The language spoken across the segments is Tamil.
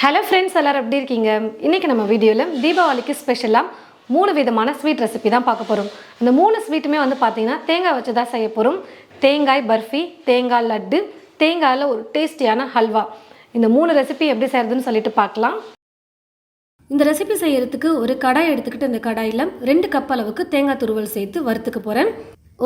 ஹலோ ஃப்ரெண்ட்ஸ் எல்லோரும் எப்படி இருக்கீங்க? இன்றைக்கி நம்ம வீடியோவில் தீபாவளிக்கு ஸ்பெஷலாக மூணு விதமான ஸ்வீட் ரெசிபி தான் பார்க்க போகிறோம் அந்த மூணு ஸ்வீட்டுமே வந்து பார்த்திங்கன்னா தேங்காய் வச்சு தான் செய்ய போகிறோம் தேங்காய் பர்ஃபி தேங்காய் லட்டு தேங்காயில் ஒரு டேஸ்டியான ஹல்வா. இந்த மூணு ரெசிபி எப்படி செய்கிறதுன்னு சொல்லிட்டு பார்க்கலாம். இந்த ரெசிபி செய்யறதுக்கு ஒரு கடாய் எடுத்துக்கிட்டு இந்த கடாயில் ரெண்டு கப் அளவுக்கு தேங்காய் துருவல் சேர்த்து வறுத்துக்க போகிறேன்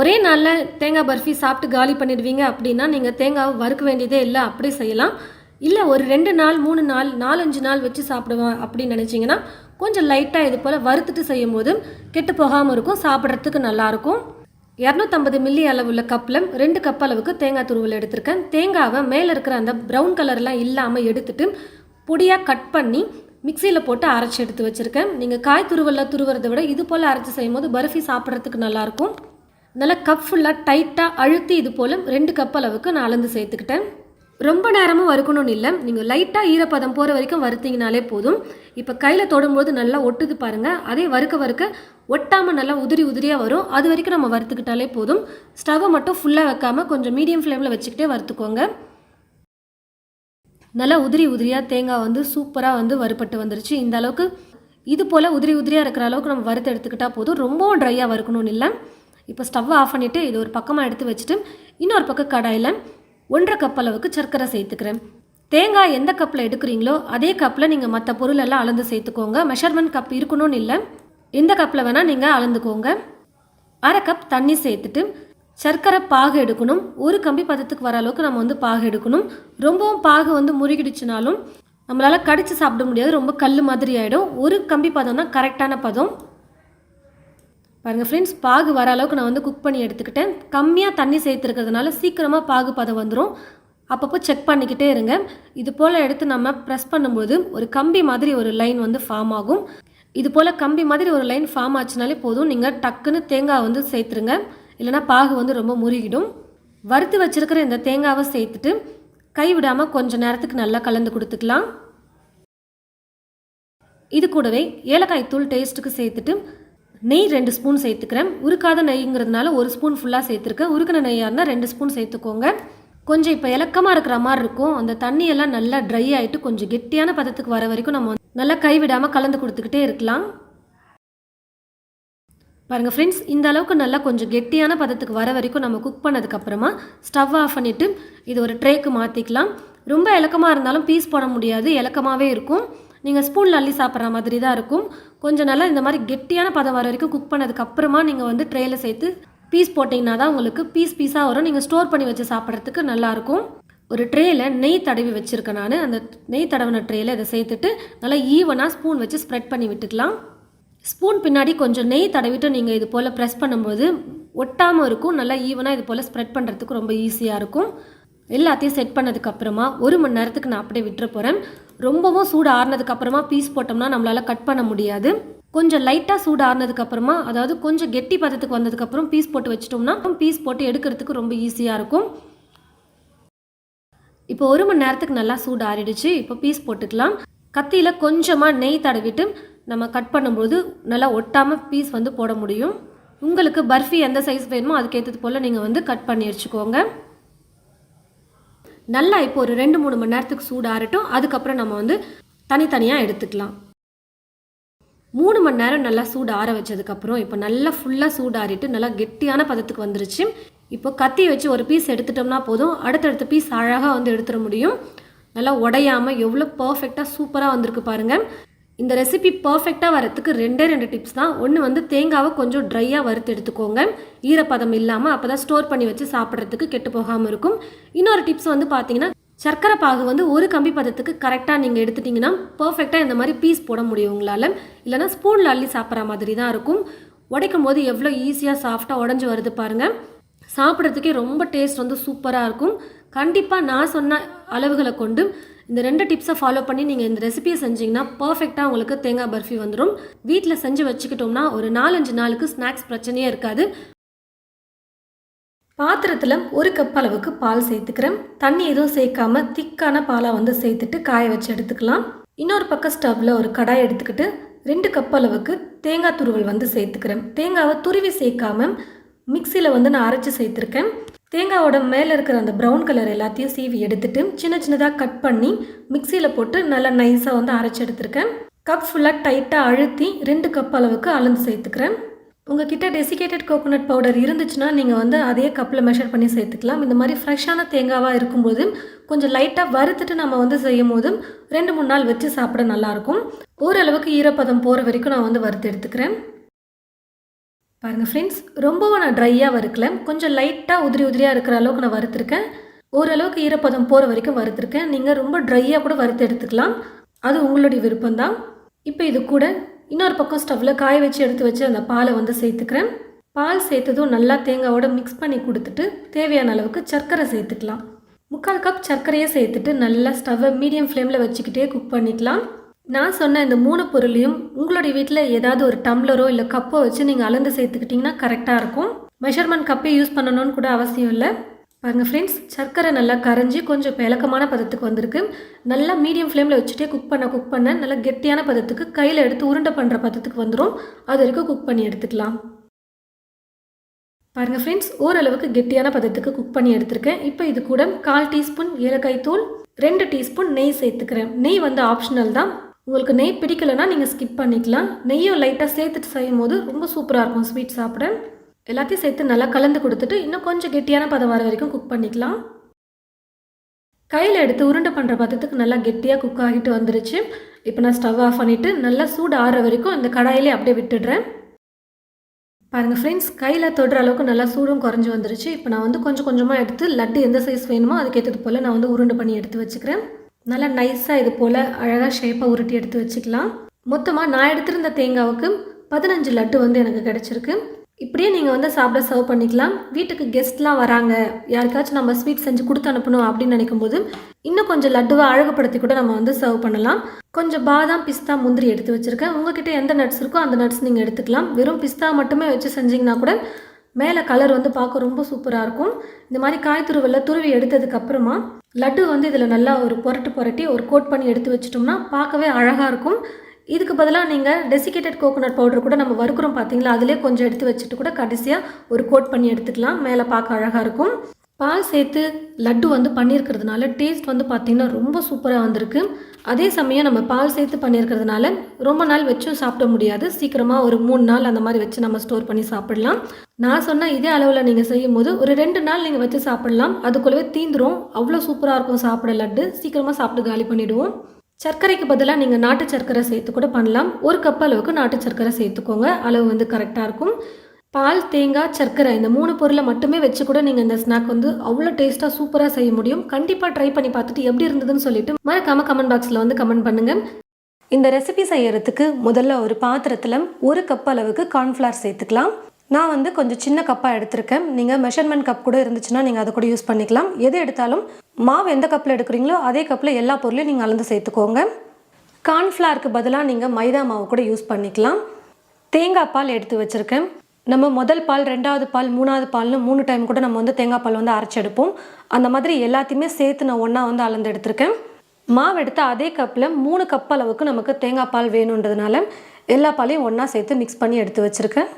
ஒரே நாளில் தேங்காய் பர்ஃபி சாப்பிட்டு காலி பண்ணிடுவீங்க அப்படின்னா நீங்கள் தேங்காவை வறுக்க வேண்டியதே இல்லை அப்படி செய்யலாம். இல்லை ஒரு ரெண்டு நாள் மூணு நாள் நாலஞ்சு நாள் வச்சு சாப்பிடுவேன் அப்படின்னு நினச்சிங்கன்னா கொஞ்சம் லைட்டாக இது போல் வறுத்துட்டு செய்யும் போதும் கெட்டு போகாமல் இருக்கும் சாப்பிட்றதுக்கு நல்லாயிருக்கும் இரநூத்தம்பது மில்லி அளவுள்ள கப்பில் ரெண்டு கப் அளவுக்கு தேங்காய் துருவல் எடுத்திருக்கேன். தேங்காவை மேலே இருக்கிற அந்த ப்ரௌன் கலர்லாம் இல்லாமல் எடுத்துட்டு பொடியாக கட் பண்ணி மிக்சியில் போட்டு அரைச்சி எடுத்து வச்சுருக்கேன். நீங்கள் காய் துருவலில் துருவுறதை விட இது போல் அரைச்சி செய்யும் போது பர்ஃபி சாப்பிட்றதுக்கு நல்லாயிருக்கும் நல்லா கப் ஃபுல்லாக டைட்டாக அழுத்தி இது போல் ரெண்டு கப் அளவுக்கு நான் அளந்து சேர்த்துக்கிட்டேன். ரொம்ப நேரமும் வறுக்கணும்னு இல்லை. நீங்கள் லைட்டாக ஈரப்பதம் போகிற வரைக்கும் வறுத்தீங்கனாலே போதும். இப்போ கையில் தொடும்போது நல்லா ஒட்டுது பாருங்கள் அதே வறுக்க வறுக்க ஒட்டாமல் நல்லா உதிரி உதிரியாக வரும். அது வரைக்கும் நம்ம வறுத்துக்கிட்டாலே போதும். ஸ்டவ்வை மட்டும் ஃபுல்லாக வைக்காமல் கொஞ்சம் மீடியம் ஃப்ளேமில் வச்சுக்கிட்டே வறுத்துக்கோங்க. நல்லா உதிரி உதிரியாக தேங்காய் வந்து சூப்பராக வந்து வறுபட்டு வந்துருச்சு. இந்த அளவுக்கு இது போல் உதிரி உதிரியாக இருக்கிற அளவுக்கு நம்ம வறுத்து எடுத்துக்கிட்டால் போதும். ரொம்பவும் ட்ரையாக வறுக்கணும்னு இல்லை. இப்போ ஸ்டவ்வை ஆஃப் பண்ணிவிட்டு இது ஒரு பக்கமாக எடுத்து வச்சுட்டு இன்னொரு பக்கம் கடாயில் ஒன்றரை கப் அளவுக்கு சர்க்கரை சேர்த்துக்கிறேன். தேங்காய் எந்த கப்பில் எடுக்கிறீங்களோ அதே கப்பில் நீங்கள் மற்ற பொருள் எல்லாம் அளந்து சேர்த்துக்கோங்க. மெஷர்மெண்ட் கப் இருக்கணும்னு இல்லை. எந்த கப்பில் வேணால் நீங்கள் அளந்துக்கோங்க. அரை கப் தண்ணி சேர்த்துட்டு சர்க்கரை பாகு எடுக்கணும். ஒரு கம்பி பதத்துக்கு வர அளவுக்கு நம்ம வந்து பாகு எடுக்கணும். ரொம்பவும் பாகு வந்து முறுகிடுச்சுனாலும் நம்மளால் கடிச்சு சாப்பிட முடியாது. ரொம்ப கல் மாதிரி ஆகிடும் ஒரு கம்பி பதம் தான் கரெக்டான பதம். பாருங்கள் ஃப்ரெண்ட்ஸ் பாகு வர அளவுக்கு நான் வந்து குக் பண்ணி எடுத்துக்கிட்டேன். கம்மியாக தண்ணி சேர்த்துருக்கிறதுனால சீக்கிரமாக பாகு பதம் வந்துடும் அப்பப்போ செக் பண்ணிக்கிட்டே இருங்க. இது போல் எடுத்து நம்ம ப்ரெஸ் பண்ணும்போது ஒரு கம்பி மாதிரி ஒரு லைன் வந்து ஃபார்ம் ஆகும். இது போல் கம்பி மாதிரி ஒரு லைன் ஃபார்ம் ஆச்சுனாலே போதும். நீங்கள் டக்குன்னு தேங்காய் வந்து சேர்த்துருங்க. இல்லைனா பாகு வந்து ரொம்ப முருகிடும். வறுத்து வச்சிருக்கிற இந்த தேங்காவை சேர்த்துட்டு கைவிடாமல் கொஞ்சம் நேரத்துக்கு நல்லா கலந்து கொடுத்துக்கலாம். இது கூடவே ஏலக்காய் தூள் டேஸ்ட்டுக்கு சேர்த்துட்டு நெய் ரெண்டு ஸ்பூன் சேர்த்துக்கிறேன். உருக்காத நெய்ங்கிறதுனால ஒரு ஸ்பூன் ஃபுல்லாக சேர்த்துருக்கேன். உருக்கின நெய்யாக இருந்தால் ரெண்டு ஸ்பூன் சேர்த்துக்கோங்க. கொஞ்சம் இப்போ இலக்கமாக இருக்கிற மாதிரி இருக்கும். அந்த தண்ணியெல்லாம் நல்லா ட்ரை ஆகிட்டு கொஞ்சம் கெட்டியான பதத்துக்கு வர வரைக்கும் நம்ம நல்லா கைவிடாமல் கலந்து கொடுத்துக்கிட்டே இருக்கலாம். பாருங்கள் ஃப்ரெண்ட்ஸ் இந்த அளவுக்கு நல்லா கொஞ்சம் கெட்டியான பதத்துக்கு வர வரைக்கும் நம்ம குக் பண்ணதுக்கப்புறமா ஸ்டவ் ஆஃப் பண்ணிவிட்டு இது ஒரு ட்ரேக்கு மாற்றிக்கலாம் ரொம்ப இலக்கமாக இருந்தாலும் பீஸ் போட முடியாது. இலக்கமாகவே இருக்கும். நீங்கள் ஸ்பூனில் அள்ளி சாப்பிட்ற மாதிரி தான் இருக்கும். கொஞ்சம் நல்லா இந்த மாதிரி கெட்டியான பதம் வர வரைக்கும் குக் பண்ணதுக்கப்புறமா நீங்கள் வந்து ட்ரேயில் சேர்த்து பீஸ் போட்டிங்கன்னா தான் உங்களுக்கு பீஸ் பீஸாக வரும். நீங்கள் ஸ்டோர் பண்ணி வச்சு சாப்பிட்றதுக்கு நல்லாயிருக்கும் ஒரு ட்ரேயில் நெய் தடவி வச்சுருக்கேன் நான். அந்த நெய் தடவின ட்ரேயில் இதை சேர்த்துட்டு நல்லா ஈவனாக ஸ்பூன் வச்சு ஸ்ப்ரெட் பண்ணி விட்டுக்கலாம். ஸ்பூன் பின்னாடி கொஞ்சம் நெய் தடவிட்டு நீங்கள் இது போல் ப்ரெஸ் பண்ணும்போது ஒட்டாமல் இருக்கும். நல்லா ஈவனாக இது போல் ஸ்ப்ரெட் பண்ணுறதுக்கு ரொம்ப ஈஸியாக இருக்கும். எல்லாத்தையும் செட் பண்ணதுக்கப்புறமா ஒரு மணி நேரத்துக்கு நான் அப்படியே விட்டுற போகிறேன் ரொம்பவும் சூடு ஆறுனதுக்கப்புறமா பீஸ் போட்டோம்னா நம்மளால் கட் பண்ண முடியாது. கொஞ்சம் லைட்டாக சூடு ஆறுனதுக்கப்புறமா அதாவது கொஞ்சம் கெட்டி பதத்துக்கு வந்ததுக்கப்புறம் பீஸ் போட்டு வச்சிட்டோம்னா பீஸ் போட்டு எடுக்கிறதுக்கு ரொம்ப ஈஸியாக இருக்கும். இப்போ ஒரு மணி நேரத்துக்கு நல்லா சூடு ஆறிடுச்சு. இப்போ பீஸ் போட்டுக்கலாம். கத்தியில் கொஞ்சமாக நெய் தடவிட்டு நம்ம கட் பண்ணும்போது நல்லா ஒட்டாமல் பீஸ் வந்து போட முடியும். உங்களுக்கு பர்ஃபி எந்த சைஸ் வேணுமோ அதுக்கேற்றது போல் நீங்கள் வந்து கட் பண்ணி வச்சுக்கோங்க. நல்லா இப்போ ஒரு ரெண்டு மூணு மணி நேரத்துக்கு சூடு ஆறட்டும். அதுக்கப்புறம் நம்ம வந்து தனித்தனியாக எடுத்துக்கலாம். மூணு மணி நேரம் நல்லா சூடு ஆற வச்சதுக்கப்புறம் இப்போ நல்லா ஃபுல்லாக சூடு ஆறிட்டு நல்லா கெட்டியான பதத்துக்கு வந்துருச்சு. இப்போ கத்தி வச்சு ஒரு பீஸ் எடுத்துட்டோம்னா போதும். அடுத்தடுத்த பீஸ் அழகாக வந்து எடுத்துட முடியும். நல்லா உடையாமல் எவ்வளோ பர்ஃபெக்டாக சூப்பராக வந்திருக்கு பாருங்கள் இந்த ரெசிபி பர்ஃபெக்டாக வரத்துக்கு ரெண்டே ரெண்டு டிப்ஸ் தான். ஒன்று வந்து தேங்காவை கொஞ்சம் ட்ரையாக வறுத்து எடுத்துக்கோங்க. ஈரப்பதம் இல்லாமல் அப்போ தான் ஸ்டோர் பண்ணி வச்சு சாப்பிட்றதுக்கு கெட்டு போகாமல் இருக்கும். இன்னொரு டிப்ஸ் வந்து பார்த்தீங்கன்னா சர்க்கரை பாகு வந்து ஒரு கம்பி பதத்துக்கு கரெக்டாக நீங்கள் எடுத்துட்டிங்கன்னா பர்ஃபெக்டாக இந்த மாதிரி பீஸ் போட முடியும் உங்களால். இல்லைனா ஸ்பூனில் அள்ளி சாப்பிட்ற மாதிரி தான் இருக்கும். உடைக்கும் போது எவ்வளோ ஈஸியாக சாஃப்டாக உடஞ்சி வருது பாருங்கள் சாப்பிட்றதுக்கே ரொம்ப டேஸ்ட் வந்து சூப்பராக இருக்கும். கண்டிப்பாக நான் சொன்ன அளவுகளை கொண்டு இந்த ரெண்டு டிப்ஸை ஃபாலோ பண்ணி நீங்கள் இந்த ரெசிபியை செஞ்சீங்கன்னா பர்ஃபெக்டாக உங்களுக்கு தேங்காய் பர்ஃபி வந்துடும் வீட்டில் செஞ்சு வச்சுக்கிட்டோம்னா ஒரு நாலஞ்சு நாளுக்கு ஸ்நாக்ஸ் பிரச்சனையே இருக்காது. பாத்திரத்தில் ஒரு கப் அளவுக்கு பால் சேர்த்துக்கிறேன். தண்ணி எதுவும் சேர்க்காம திக்கான பாலாக வந்து சேர்த்துட்டு காய வச்சு எடுத்துக்கலாம். இன்னொரு பக்கம் ஸ்டவ்வில் ஒரு கடாய் எடுத்துக்கிட்டு ரெண்டு கப் அளவுக்கு தேங்காய் துருவல் வந்து சேர்த்துக்கிறேன். தேங்காவை துருவி சேர்க்காம மிக்சியில் வந்து நான் அரைச்சி சேர்த்துருக்கேன். தேங்காவோட மேலே இருக்கிற அந்த ப்ரௌன் கலர் எல்லாத்தையும் சீவி எடுத்துட்டு சின்ன சின்னதாக கட் பண்ணி மிக்சியில் போட்டு நல்லா நைஸாக வந்து அரைச்சி எடுத்துருக்கேன். கப் ஃபுல்லாக டைட்டாக அழுத்தி ரெண்டு கப் அளவுக்கு அளந்து சேர்த்துக்கிறேன். உங்ககிட்ட டெசிகேட்டட் கோகோனட் பவுடர் இருந்துச்சுன்னா நீங்கள் வந்து அதே கப்பில் மெஷர் பண்ணி சேர்த்துக்கலாம். இந்த மாதிரி ஃப்ரெஷ்ஷான தேங்காவாக இருக்கும்போது கொஞ்சம் லைட்டாக வறுத்துட்டு நம்ம வந்து செய்யும் போது ரெண்டு மூணு நாள் வச்சு சாப்பிட நல்லாயிருக்கும் ஓரளவுக்கு ஈரப்பதம் போகிற வரைக்கும் நான் வந்து வறுத்து எடுத்துக்கிறேன். பாருங்கள் ஃப்ரெண்ட்ஸ் ரொம்பவும் நான் ட்ரையாக வறுக்கல. கொஞ்சம் லைட்டாக உதிரி உதிரியாக இருக்கிற அளவுக்கு நான் வறுத்துருக்கேன். ஓரளவுக்கு ஈரப்பதம் போகிற வரைக்கும் வறுத்துருக்கேன். நீங்கள் ரொம்ப ட்ரையாக கூட வறுத்து எடுத்துக்கலாம். அது உங்களுடைய விருப்பம்தான். இப்போ இது கூட இன்னொரு பக்கம் ஸ்டவ்வில் காய வச்சு எடுத்து வச்சு அந்த பாலை வந்து சேர்த்துக்கிறேன். பால் சேர்த்ததும் நல்லா தேங்காவோட மிக்ஸ் பண்ணி கொடுத்துட்டு தேவையான அளவுக்கு சர்க்கரை சேர்த்துக்கலாம். முக்கால் கப் சர்க்கரையை சேர்த்துட்டு நல்லா ஸ்டவ்வை மீடியம் ஃப்ளேமில் வச்சுக்கிட்டே குக் பண்ணிக்கலாம். நான் சொன்ன இந்த மூணு பொருளையும் உங்களுடைய வீட்டில் ஏதாவது ஒரு டம்ளரோ இல்லை கப்போ வச்சு நீங்கள் அளந்து சேர்த்துக்கிட்டிங்கன்னா கரெக்டாக இருக்கும். மெஷர்மெண்ட் கப்பே யூஸ் பண்ணணும்னு கூட அவசியம் இல்லை. பாருங்கள் ஃப்ரெண்ட்ஸ் சர்க்கரை நல்லா கரைஞ்சி கொஞ்சம் பிளக்கமான பதத்துக்கு வந்திருக்கு. நல்லா மீடியம் ஃப்ளேமில் வச்சுட்டே குக் பண்ண குக் பண்ண நல்லா கெட்டியான பதத்துக்கு கையில் எடுத்து உருண்டை பண்ணுற பதத்துக்கு வந்துடும் அது வரைக்கும் குக் பண்ணி எடுத்துக்கலாம். பாருங்கள் ஃப்ரெண்ட்ஸ் ஓரளவுக்கு கெட்டியான பதத்துக்கு குக் பண்ணி எடுத்திருக்கேன். இப்போ இது கூட கால் டீஸ்பூன் ஏலக்காய் தூள் ரெண்டு டீஸ்பூன் நெய் சேர்த்துக்கிறேன். நெய் வந்து ஆப்ஷனல் தான். உங்களுக்கு நெய் பிடிக்கலைன்னா நீங்கள் ஸ்கிப் பண்ணிக்கலாம். நெய்யும் லைட்டாக சேர்த்துட்டு செய்யும் போது ரொம்ப சூப்பராக இருக்கும். ஸ்வீட் சாப்பிட. எல்லாத்தையும் சேர்த்து நல்லா கலந்து கொடுத்துட்டு இன்னும் கொஞ்சம் கெட்டியான பதம் வர வரைக்கும் குக் பண்ணிக்கலாம். கையில் எடுத்து உருண்டை பண்ணுற பதத்துக்கு நல்லா கெட்டியாக குக் ஆகிட்டு வந்துருச்சு. இப்போ நான் ஸ்டவ் ஆஃப் பண்ணிவிட்டு நல்லா சூடு ஆடுற வரைக்கும் இந்த கடாயிலே அப்படியே விட்டுடுறேன். பாருங்கள் ஃப்ரெண்ட்ஸ் கையில் தொடுற அளவுக்கு நல்லா சூடும் குறைஞ்சி வந்துருச்சு. இப்போ நான் வந்து கொஞ்சம் கொஞ்சமாக எடுத்து லட்டு எந்த சைஸ் வேணுமோ அதுக்கேற்றது போல் நான் வந்து உருண்டை பண்ணி எடுத்து வச்சுக்கிறேன். நல்லா நைஸாக இது போல் அழகாக ஷேப்பாக உருட்டி எடுத்து வச்சுக்கலாம். மொத்தமாக நான் எடுத்திருந்த தேங்காவுக்கு பதினஞ்சு லட்டு வந்து எனக்கு கிடச்சிருக்கு. இப்படியே நீங்கள் வந்து சாப்பிட சர்வ் பண்ணிக்கலாம். வீட்டுக்கு கெஸ்ட்லாம் வராங்க. யாருக்காச்சும் நம்ம ஸ்வீட் செஞ்சு கொடுத்து அனுப்பணும் அப்படின்னு நினைக்கும்போது இன்னும் கொஞ்சம் லட்டுவை அழகுபடுத்தி கூட நம்ம வந்து சர்வ் பண்ணலாம். கொஞ்சம் பாதாம் பிஸ்தா முந்திரி எடுத்து வச்சுருக்கேன். உங்ககிட்ட எந்த நட்ஸ் இருக்கோ அந்த நட்ஸ் நீங்கள் எடுத்துக்கலாம். வெறும் பிஸ்தா மட்டுமே வச்சு செஞ்சிங்கன்னா கூட மேலே கலர் வந்து பார்க்க ரொம்ப சூப்பராக இருக்கும். இந்த மாதிரி காய் துருவலில் துருவி எடுத்ததுக்கப்புறமா லட்டு வந்து இதில் நல்லா ஒரு புரட்டு புரட்டி ஒரு கோட் பண்ணி எடுத்து வச்சிட்டோம்னா பார்க்கவே அழகாக இருக்கும். இதுக்கு பதிலாக நீங்கள் டெசிகேட்டட் கோகோனட் பவுடர் கூட நம்ம வறுக்கிறோம் பார்த்தீங்களா அதிலே கொஞ்சம் எடுத்து வச்சுட்டு கூட கடைசியாக ஒரு கோட் பண்ணி எடுத்துக்கலாம். மேலே பார்க்க அழகாக இருக்கும். பால் சேர்த்து லட்டு வந்து பண்ணியிருக்கிறதுனால டேஸ்ட் வந்து பார்த்திங்கன்னா ரொம்ப சூப்பராக வந்திருக்கு. அதே சமயம் நம்ம பால் சேர்த்து பண்ணியிருக்கிறதுனால ரொம்ப நாள் வச்சும் சாப்பிட முடியாது. சீக்கிரமாக ஒரு மூணு நாள் அந்த மாதிரி வச்சு நம்ம ஸ்டோர் பண்ணி சாப்பிடலாம். நான் சொன்ன இதே அளவில் நீங்கள் செய்யும் போது ஒரு ரெண்டு நாள் நீங்கள் வச்சு சாப்பிடலாம். அதுக்குள்ளவே தீந்துரும். அவ்வளோ சூப்பராக இருக்கும் சாப்பிட லட்டு. சீக்கிரமாக சாப்பிட்டு காலி பண்ணிவிடுவோம் சர்க்கரைக்கு பதிலாக நீங்கள் நாட்டு சர்க்கரை சேர்த்து கூட பண்ணலாம். ஒரு கப் அளவுக்கு நாட்டு சர்க்கரை சேர்த்துக்கோங்க. அளவு வந்து கரெக்டாக இருக்கும். பால் தேங்காய் சர்க்கரை இந்த மூணு பொருளை மட்டுமே வச்சு கூட நீங்கள் இந்த ஸ்நாக் வந்து அவ்வளோ டேஸ்ட்டாக சூப்பராக செய்ய முடியும். கண்டிப்பாக ட்ரை பண்ணி பார்த்துட்டு எப்படி இருந்ததுன்னு சொல்லிட்டு மறக்காமல் கமெண்ட் பாக்ஸில் வந்து கமெண்ட் பண்ணுங்கள் இந்த ரெசிபி செய்யறதுக்கு முதல்ல ஒரு பாத்திரத்தில் ஒரு கப் அளவுக்கு கார்ன்ஃப்ளவர் சேர்த்துக்கலாம். நான் வந்து கொஞ்சம் சின்ன கப்பாக எடுத்திருக்கேன். நீங்கள் மெஷர்மெண்ட் கப் கூட இருந்துச்சுன்னா நீங்கள் அதை கூட யூஸ் பண்ணிக்கலாம். எது எடுத்தாலும் மாவு எந்த கப்பில் எடுக்கிறீங்களோ அதே கப்பில் எல்லா பொருளையும் நீங்கள் அளந்து சேர்த்துக்கோங்க. கார்ன்ஃப்ளவருக்கு பதிலாக நீங்கள் மைதா மாவு கூட யூஸ் பண்ணிக்கலாம். தேங்காய் பால் எடுத்து வச்சுருக்கேன். நம்ம முதல் பால் ரெண்டாவது பால் மூணாவது பால்னு மூணு டைம் கூட நம்ம வந்து தேங்காய் பால் வந்து அரைச்செடுப்போம் அந்த மாதிரி எல்லாத்தையுமே சேர்த்து நான் ஒன்றா வந்து அளந்து எடுத்திருக்கேன். மாவு எடுத்த அதே கப்பில் மூணு கப் அளவுக்கு நமக்கு தேங்காய் பால் வேணுன்றதுனால எல்லா பாலையும் ஒன்றா சேர்த்து மிக்ஸ் பண்ணி எடுத்து வச்சுருக்கேன்.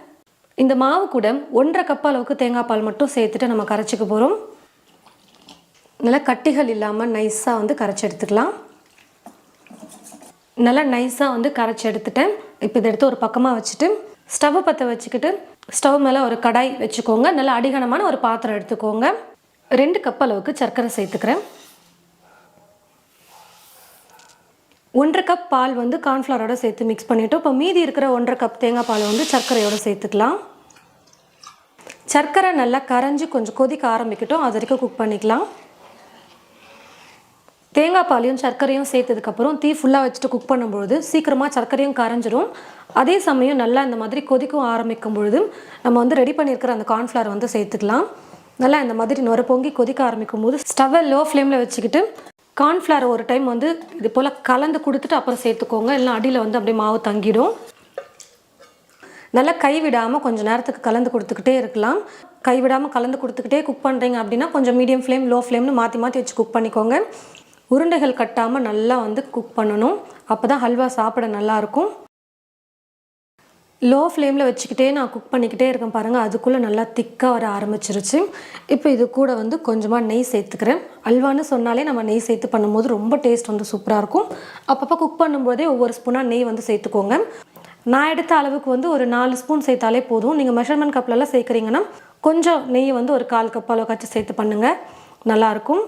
இந்த மாவு கூட ஒன்றரை கப் அளவுக்கு தேங்காய் பால் மட்டும் சேர்த்துட்டு நம்ம கரைச்சிக்க போகிறோம் நல்லா கட்டிகள் இல்லாமல் நைஸாக வந்து கரைச்சி எடுத்துக்கலாம். நல்லா நைஸாக வந்து கரைச்சி எடுத்துட்டேன். இப்போ இதை எடுத்து ஒரு பக்கமாக வச்சுட்டு ஸ்டவ்வை பற்ற வச்சுக்கிட்டு ஸ்டவ் மேலே ஒரு கடாய் வச்சுக்கோங்க. நல்லா அடிகனமான ஒரு பாத்திரம் எடுத்துக்கோங்க. ரெண்டு கப் அளவுக்கு சர்க்கரை சேர்த்துக்கிறேன். ஒன்றரை கப் பால் வந்து கார்ன்ஃப்ளவரோட சேர்த்து மிக்ஸ் பண்ணிவிட்டோம் இப்போ மீதி இருக்கிற ஒன்றரை கப் தேங்காய் பால் வந்து சர்க்கரையோடு சேர்த்துக்கலாம். சர்க்கரை நல்லா கரைஞ்சி கொஞ்சம் கொதிக்க ஆரம்பிக்கட்டும். அது வரைக்கும் குக் பண்ணிக்கலாம். தேங்காய் பாலையும் சர்க்கரையும் சேர்த்ததுக்கப்புறம் தீ ஃபுல்லாக வச்சுட்டு குக் பண்ணும்பொழுது சீக்கிரமாக சர்க்கரையும் கரைஞ்சிரும். அதே சமயம் நல்லா இந்த மாதிரி கொதிக்கும் ஆரம்பிக்கும் பொழுது நம்ம வந்து ரெடி பண்ணியிருக்கிற அந்த கார்ன்ஃப்ளவர் வந்து சேர்த்துக்கலாம். நல்லா இந்த மாதிரி நுர பொங்கி கொதிக்க ஆரம்பிக்கும் போது ஸ்டவ்வை லோ ஃப்ளேமில் வச்சுக்கிட்டு கார்ன்ஃப்ளவர் ஒரு டைம் வந்து இது போல் கலந்து கொடுத்துட்டு அப்புறம் சேர்த்துக்கோங்க. இல்லைனா அடியில் வந்து அப்படியே மாவு தங்கிடும். நல்லா கைவிடாமல் கொஞ்சம் நேரத்துக்கு கலந்து கொடுத்துக்கிட்டே இருக்கலாம். கைவிடாமல் கலந்து கொடுத்துக்கிட்டே குக் பண்ணுறீங்க அப்படின்னா கொஞ்சம் மீடியம் ஃப்ளேம் லோ ஃப்ளேம்னு மாற்றி மாற்றி வச்சு குக் பண்ணிக்கோங்க. உருண்டைகள் கட்டாமல் நல்லா வந்து குக் பண்ணணும். அப்போ தான் ஹல்வா சாப்பிட நல்லாயிருக்கும் லோ ஃப்ளேமில் வச்சுக்கிட்டே நான் குக் பண்ணிக்கிட்டே இருக்கேன் பாருங்கள் அதுக்குள்ளே நல்லா திக்காக வர ஆரம்பிச்சிருச்சு. இப்போ இது கூட வந்து கொஞ்சமாக நெய் சேர்த்துக்கிறேன். அல்வான்னு சொன்னாலே நம்ம நெய் சேர்த்து பண்ணும்போது ரொம்ப டேஸ்ட் வந்து சூப்பராக இருக்கும். அப்பப்போ குக் பண்ணும்போதே ஒவ்வொரு ஸ்பூனாக நெய் வந்து சேர்த்துக்கோங்க. நான் எடுத்த அளவுக்கு வந்து ஒரு நாலு ஸ்பூன் சேர்த்தாலே போதும். நீங்கள் மெஷர்மெண்ட் கப்லலாம் சேர்க்குறீங்கன்னா கொஞ்சம் நெய் வந்து ஒரு கால் கப் அளவுக்காச்சும் சேர்த்து பண்ணுங்கள் நல்லாயிருக்கும்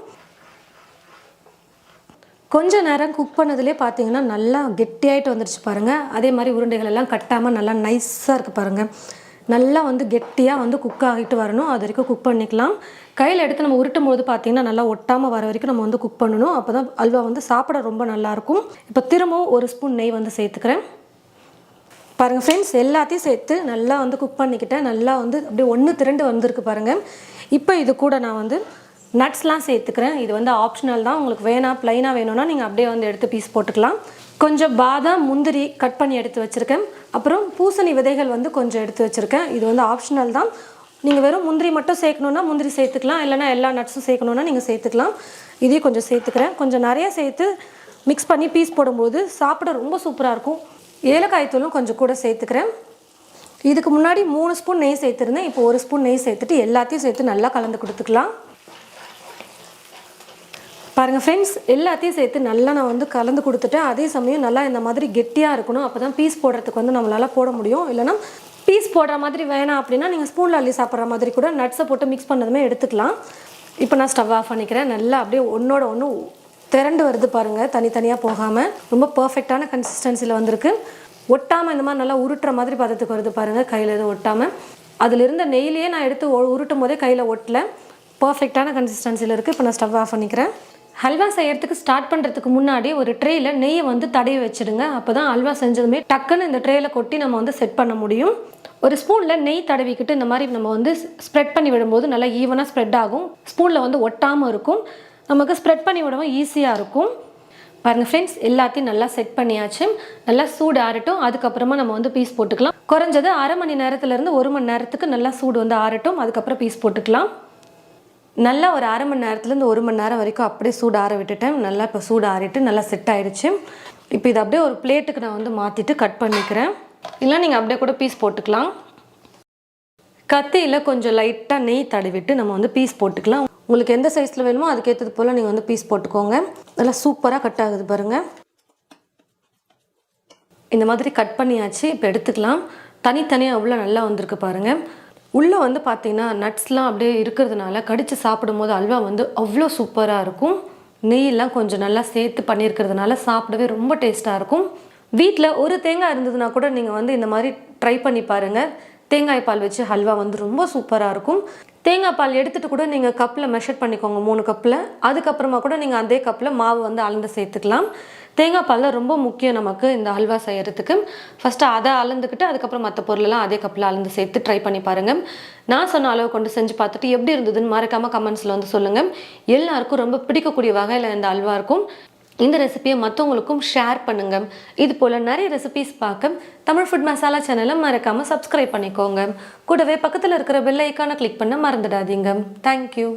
கொஞ்ச நேரம் குக் பண்ணதுலேயே பார்த்தீங்கன்னா நல்லா கெட்டியாயிட்டு வந்துடுச்சு பாருங்கள் அதே மாதிரி உருண்டைகள் எல்லாம் கட்டாமல் நல்லா நைஸாக இருக்குது பாருங்கள் நல்லா வந்து கெட்டியாக வந்து குக் ஆகிட்டு வரணும். அது வரைக்கும் குக் பண்ணிக்கலாம். கையில் எடுத்து நம்ம உருட்டும் போது பார்த்தீங்கன்னா நல்லா ஒட்டாமல் வர வரைக்கும் நம்ம வந்து குக் பண்ணணும். அப்போ தான் அல்வா வந்து சாப்பிட ரொம்ப நல்லாயிருக்கும் இப்போ திரும்பவும் ஒரு ஸ்பூன் நெய் வந்து சேர்த்துக்கிறேன். பாருங்கள் ஃப்ரெண்ட்ஸ் எல்லாத்தையும் சேர்த்து நல்லா வந்து குக் பண்ணிக்கிட்டேன். நல்லா வந்து அப்படியே ஒன்று திரண்டு வந்திருக்கு பாருங்கள் இப்போ இது கூட நான் வந்து நட்ஸ்லாம் சேர்த்துக்கிறேன். இது வந்து ஆப்ஷனல் தான். உங்களுக்கு வேணாம் ப்ளைனாக வேணும்னா நீங்கள் அப்படியே வந்து எடுத்து பீஸ் போட்டுக்கலாம். கொஞ்சம் பாதாம் முந்திரி கட் பண்ணி எடுத்து வச்சுருக்கேன். அப்புறம் பூசணி விதைகள் வந்து கொஞ்சம் எடுத்து வச்சுருக்கேன். இது வந்து ஆப்ஷனல் தான். நீங்கள் வெறும் முந்திரி மட்டும் சேர்க்கணுன்னா முந்திரி சேர்த்துக்கலாம். இல்லைனா எல்லா நட்ஸும் சேர்க்கணுன்னா நீங்கள் சேர்த்துக்கலாம். இதையும் கொஞ்சம் சேர்த்துக்கிறேன். கொஞ்சம் நிறைய சேர்த்து மிக்ஸ் பண்ணி பீஸ் போடும்போது சாப்பிட ரொம்ப சூப்பராக இருக்கும். ஏலக்காய் தூளும் கொஞ்சம் கூட சேர்த்துக்கிறேன். இதுக்கு முன்னாடி மூணு ஸ்பூன் நெய் சேர்த்துருந்தேன். இப்போ ஒரு ஸ்பூன் நெய் சேர்த்துட்டு எல்லாத்தையும் சேர்த்து நல்லா கலந்து கொடுத்துக்கலாம். பாருங்கள் ஃப்ரெண்ட்ஸ் எல்லாத்தையும் சேர்த்து நல்லா நான் வந்து கலந்து கொடுத்துட்டேன். அதே சமயம் நல்லா இந்த மாதிரி கெட்டியாக இருக்கணும். அப்போ தான் பீஸ் போடுறதுக்கு வந்து நம்மளால் போட முடியும். இல்லைனா பீஸ் போடுற மாதிரி வேணாம் அப்படின்னா நீங்கள் ஸ்பூனில் அள்ளி சாப்பிட்ற மாதிரி கூட நட்ஸை போட்டு மிக்ஸ் பண்ணதுமே எடுத்துக்கலாம். இப்போ நான் ஸ்டவ் ஆஃப் பண்ணிக்கிறேன். நல்லா அப்படியே ஒன்றோட ஒன்று திரண்டு வருது பாருங்கள் தனித்தனியாக போகாமல் ரொம்ப பர்ஃபெக்டான கன்சிஸ்டன்சியில் வந்திருக்கு. ஒட்டாமல் இந்த மாதிரி நல்லா உருட்டுற மாதிரி பதத்துக்கு வருது பாருங்கள் கையில் எதுவும் ஒட்டாமல் அதில் இருந்த நெய்லேயே நான் எடுத்து உருட்டும் போதே கையில் ஒட்டல. பர்ஃபெக்டான கன்சிஸ்டன்சியில் இருக்குது இப்போ நான் ஸ்டவ் ஆஃப் பண்ணிக்கிறேன். ஹல்வா செய்யறதுக்கு ஸ்டார்ட் பண்ணுறதுக்கு முன்னாடி ஒரு ட்ரேயில் நெய்யை வந்து தடவி வச்சிடுங்க. அப்போ தான் அல்வா செஞ்சதுமே டக்குன்னு இந்த ட்ரேயில் கொட்டி நம்ம வந்து செட் பண்ண முடியும். ஒரு ஸ்பூனில் நெய் தடவிக்கிட்டு இந்த மாதிரி நம்ம வந்து ஸ்ப்ரெட் பண்ணி விடும்போது நல்லா ஈவனாக ஸ்ப்ரெட் ஆகும். ஸ்பூனில் வந்து ஒட்டாமல் இருக்கும். நமக்கு ஸ்ப்ரெட் பண்ணி விடவும் ஈஸியாக இருக்கும். பாருங்கள் ஃப்ரெண்ட்ஸ் எல்லாத்தையும் நல்லா செட் பண்ணியாச்சு. நல்லா சூடு ஆறட்டும். அதுக்கப்புறமா நம்ம வந்து பீஸ் போட்டுக்கலாம். குறைஞ்சது அரை மணி நேரத்துலேருந்து ஒரு மணி நேரத்துக்கு நல்லா சூடு வந்து ஆறட்டும். அதுக்கப்புறம் பீஸ் போட்டுக்கலாம். நல்லா ஒரு அரை மணி நேரத்துலேருந்து ஒரு மணி நேரம் வரைக்கும் அப்படியே சூடு ஆற விட்டுட்டேன். நல்லா இப்போ சூடு ஆறிட்டு நல்லா செட் ஆகிடுச்சு இப்போ இதை அப்படியே ஒரு பிளேட்டுக்கு நான் வந்து மாற்றிட்டு கட் பண்ணிக்கிறேன். இல்லை நீங்கள் அப்படியே கூட பீஸ் போட்டுக்கலாம். கத்தியில் கொஞ்சம் லைட்டாக நெய் தடவிட்டு நம்ம வந்து பீஸ் போட்டுக்கலாம். உங்களுக்கு எந்த சைஸில் வேணுமோ அதுக்கேற்றது போல் நீங்கள் வந்து பீஸ் போட்டுக்கோங்க. நல்லா சூப்பராக கட் ஆகுது பாருங்கள் இந்த மாதிரி கட் பண்ணியாச்சு. இப்போ எடுத்துக்கலாம். தனித்தனியாக அவ்வளோ நல்லா வந்திருக்கு பாருங்கள் உள்ளே வந்து பார்த்தீங்கன்னா நட்ஸ்லாம் அப்படியே இருக்கிறதுனால கடித்து சாப்பிடும்போது அல்வா வந்து அவ்வளோ சூப்பராக இருக்கும். நெய்யெல்லாம் கொஞ்சம் நல்லா சேர்த்து பண்ணியிருக்கிறதுனால சாப்பிடவே ரொம்ப டேஸ்ட்டாக இருக்கும். வீட்டில் ஒரு தேங்காய் இருந்ததுன்னா கூட நீங்கள் வந்து இந்த மாதிரி ட்ரை பண்ணி பாருங்கள் தேங்காய் பால் வச்சு ஹல்வா வந்து ரொம்ப சூப்பராக இருக்கும். தேங்காய் பால் எடுத்துகிட்டு கூட நீங்கள் கப்பில் மெஷர் பண்ணிக்கோங்க மூணு கப்பில் அதுக்கப்புறமா கூட நீங்கள் அதே கப்பில் மாவு வந்து அளந்து சேர்த்துக்கலாம். தேங்காய் பாலில் தான் ரொம்ப முக்கியம் நமக்கு இந்த அல்வா செய்கிறதுக்கு ஃபஸ்ட்டு அதை அளந்துக்கிட்டு அதுக்கப்புறம் மற்ற பொருளெல்லாம் அதே கப்பில் அளந்து சேர்த்து ட்ரை பண்ணி பாருங்கள் நான் சொன்ன அளவு கொண்டு செஞ்சு பார்த்துட்டு எப்படி இருந்ததுன்னு மறக்காமல் கமெண்ட்ஸில் வந்து சொல்லுங்கள் எல்லாருக்கும் ரொம்ப பிடிக்கக்கூடிய வகையில் இந்த அல்வா இருக்கும். இந்த ரெசிபியை மற்றவங்களுக்கும் ஷேர் பண்ணுங்கள் இது போல் நிறைய ரெசிபிஸ் பார்க்க தமிழ் ஃபுட் மசாலா சேனலை மறக்காமல் சப்ஸ்கிரைப் பண்ணிக்கோங்க. கூடவே பக்கத்தில் இருக்கிற பெல் ஐக்கானை கிளிக் பண்ண மறந்துடாதீங்க. தேங்க்யூ